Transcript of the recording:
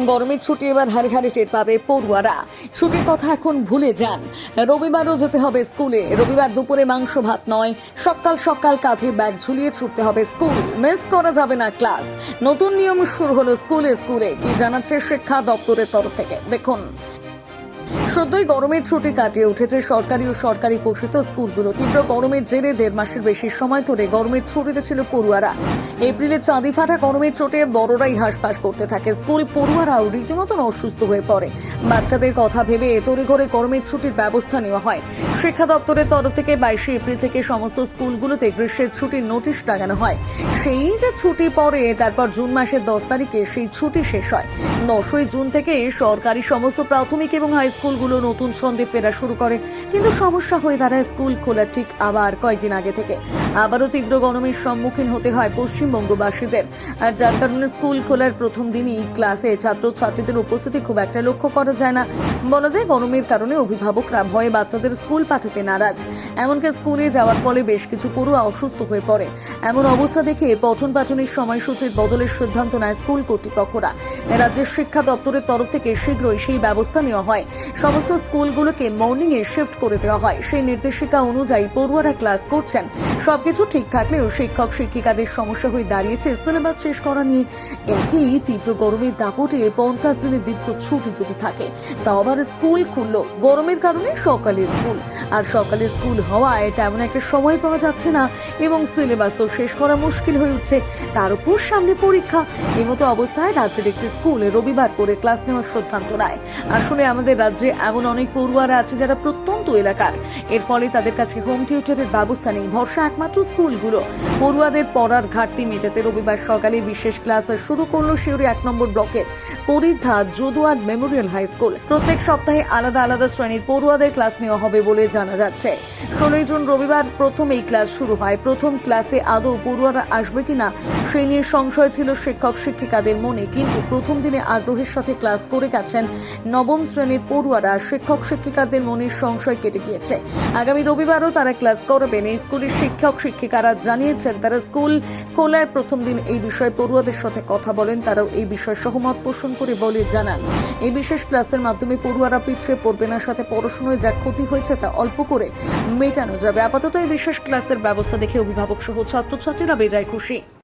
গরমের ছুটি এবার হাড়ে হাড়ে টের পাবে পড়ুয়ারা। ছুটির কথা এখন ভুলে যান। রবিবারও যেতে হবে স্কুলে। রবিবার দুপুরে মাংস ভাত নয়। সকাল সকাল কাঁধে ব্যাগ ঝুলিয়ে ছুটতে হবে স্কুল। মিস করা যাবে না ক্লাস। নতুন নিয়ম শুরু হলো স্কুলে স্কুলে। কি জানাচ্ছে শিক্ষা দপ্তরের তরফ থেকে? দেখুন। সদ্যই গরমের ছুটি কাটিয়ে উঠেছে সরকারি ও সরকারি পোষিত স্কুলগুলো। তীব্র গরমের জেরে দেড় মাসের বেশি সময় ধরে গরমের ছুটিতে ছিল পড়ুয়ারা। এপ্রিলে চাঁদি ফাটা গরমের চোটে বড়রাই হাসপাস করতে থাকে। স্কুল পড়ুয়ারাও রীতিমতন অসুস্থ হয়ে পড়ে। বাচ্চাদের কথা ভেবে তড়িঘড়ি গরমের ছুটির ব্যবস্থা নেওয়া হয়। শিক্ষা দপ্তরের তরফ থেকে বাইশে এপ্রিল থেকে সমস্ত স্কুলগুলোতে গ্রীষ্মের ছুটির নোটিশ টাঙানো হয়। সেই যে ছুটি পরে তারপর জুন মাসের দশ তারিখে সেই ছুটি শেষ হয়। দশই জুন থেকে সরকারি সমস্ত প্রাথমিক এবং হাই স্কুলগুলো নতুন ছন্দে ফেরা শুরু করে। কিন্তু সমস্যা হয়ে দাঁড়ায় স্কুল খোলা ঠিক আবার কয়েকদিন আগে থেকে। আবারও তীব্র গরমের সম্মুখীন হতে হয় পশ্চিমবঙ্গবাসীদের। আর যার কারণে স্কুল খোলার প্রথম দিনই ক্লাসে ছাত্র ছাত্রীদের উপস্থিতি খুব একটা লক্ষ্য করা যায় না। বলা যায় গরমের কারণে অভিভাবকরা ভয়ে বাচ্চাদের স্কুল পাঠাতে নারাজ। এমনকি স্কুলে যাওয়ার ফলে বেশ কিছু পড়ুয়া অসুস্থ হয়ে পড়ে। এমন অবস্থা দেখে পঠন পাঠনের সময়সূচির বদলের সিদ্ধান্ত নেয় স্কুল কর্তৃপক্ষরা। রাজ্যের শিক্ষা দপ্তরের তরফ থেকে শীঘ্রই সেই ব্যবস্থা নেওয়া হয়। সমস্ত স্কুলগুলোকে মর্নিং এ শিফট করে দেওয়া হয়। সেই নির্দেশিকা অনুযায়ী পড়ুয়ারা ক্লাস করছেন। সবকিছু ঠিক থাকলেও শিক্ষক, শিক্ষিকাদের সমস্যা হয়ে দাঁড়িয়েছে। সিলেবাস শেষ করা নিয়ে একেই তীব্র গরমের দাপটে পঞ্চাশ দিনের দীর্ঘ ছুটি যদি থাকে, তা আবার স্কুল খুললো। গরমের কারণে সকালে স্কুল। আর সকালে স্কুল হওয়ায় তেমন একটা সময় পাওয়া যাচ্ছে না এবং সিলেবাসও শেষ করা মুশকিল হয়ে উঠছে। তার উপর সামনে পরীক্ষা। এমতো অবস্থায় রাজ্যের একটি স্কুল রবিবার করে ক্লাস নেওয়ার সিদ্ধান্ত নেয়। আসলে আমাদের রাজ্যে এমন অনেক পড়ুয়ারা আছে যারা প্রত্যন্ত এলাকার। এর ফলে তাদের কাছে হোম টিউটরের ব্যবস্থা নেই। ভরসা একমাত্র স্কুলগুলো। পড়ুয়াদের পড়ার ঘাটতি মেটাতে রবিবার সকালে বিশেষ ক্লাস শুরু করল শিউরি এক নম্বর ব্লকের পরিধা যদুয়ার মেমোরিয়াল হাই স্কুল। প্রত্যেক সপ্তাহে আলাদা আলাদা শ্রেণির পড়ুয়াদের ক্লাস নেওয়া হবে বলে জানা যাচ্ছে। ষোলোই জুন রবিবার প্রথম এই ক্লাস শুরু হয়। প্রথম ক্লাসে আদৌ পড়ুয়ারা আসবে কিনা সেই নিয়ে সংশয় ছিল শিক্ষক শিক্ষিকাদের মনে। কিন্তু প্রথম দিনে আগ্রহের সাথে ক্লাস করে গেছেন নবম শ্রেণির পড়ুয়ারা শিক্ষক শিক্ষিকাদের মনের সংশয় কেটে গিয়েছে। আগামী রবিবারও তারা ক্লাস করবেন। এই স্কুলের শিক্ষক শিক্ষিকারা জানিয়েছেন, তারা স্কুল খোলার প্রথম দিন এই বিষয়ে পড়ুয়াদের সাথে কথা বলেন। তারাও এই বিষয়ে সহমত পোষণ করে বলে জানান। এই বিশেষ ক্লাসের মাধ্যমে পড়ুয়ারা পিছিয়ে পড়বে না, সাথে পড়াশোনায় যা ক্ষতি হয়েছে তা অল্প করে মেটানো যাবে। আপাতত এই বিশেষ ক্লাসের ব্যবস্থা দেখে অভিভাবক সহ ছাত্রছাত্রীরা বেজায় খুশি।